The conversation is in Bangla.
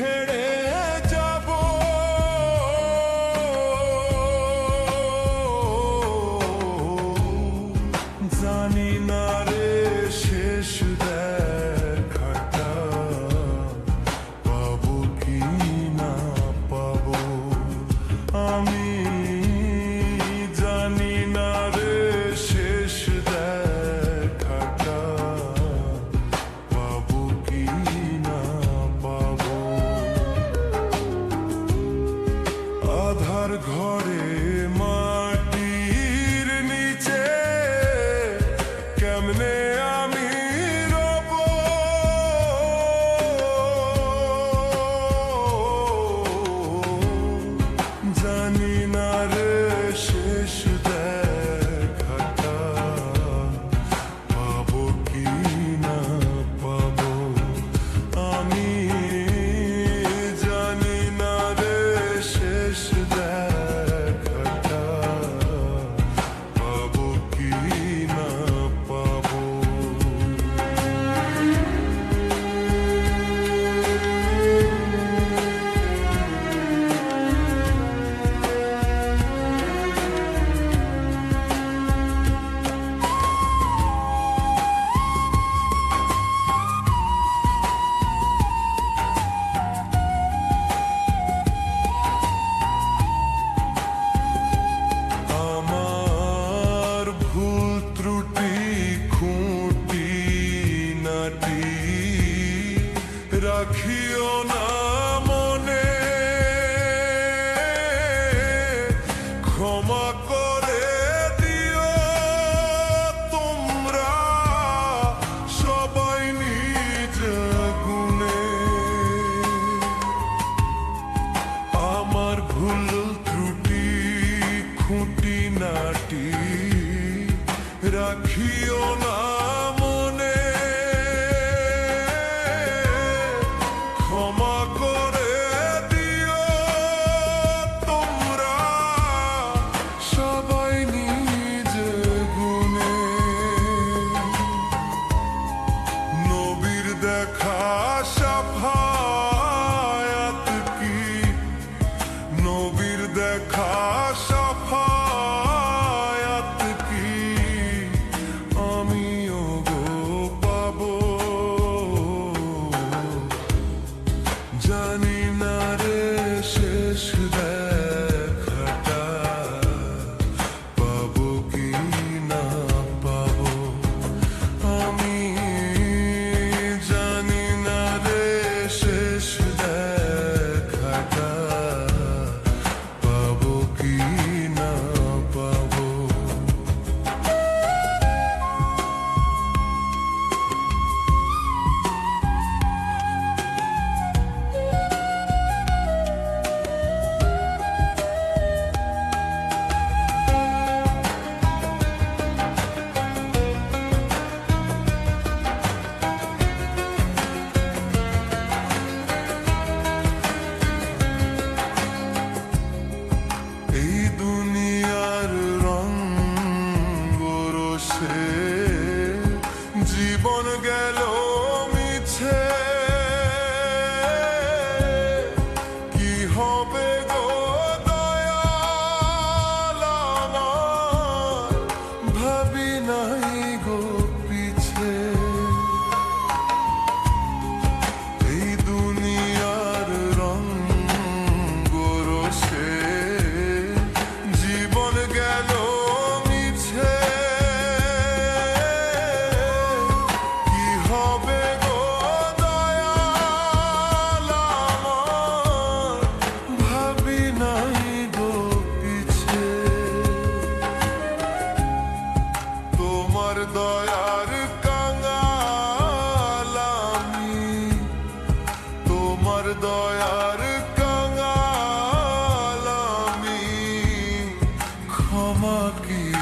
ছেড়ে যা ঘরে কাটি রাখিও না মনে। ক্ষমা করে দিও তোমরা সবাই নিজ গুণে। আমার ভুল, ত্রুটি খুঁটি নাটি রাখিও দেখা সাফায়াত কি আমিও গো পাবো। জানি দয়ার কাঙাল আমি তোমার দয়ার কাঙাল আমি ক্ষমা কি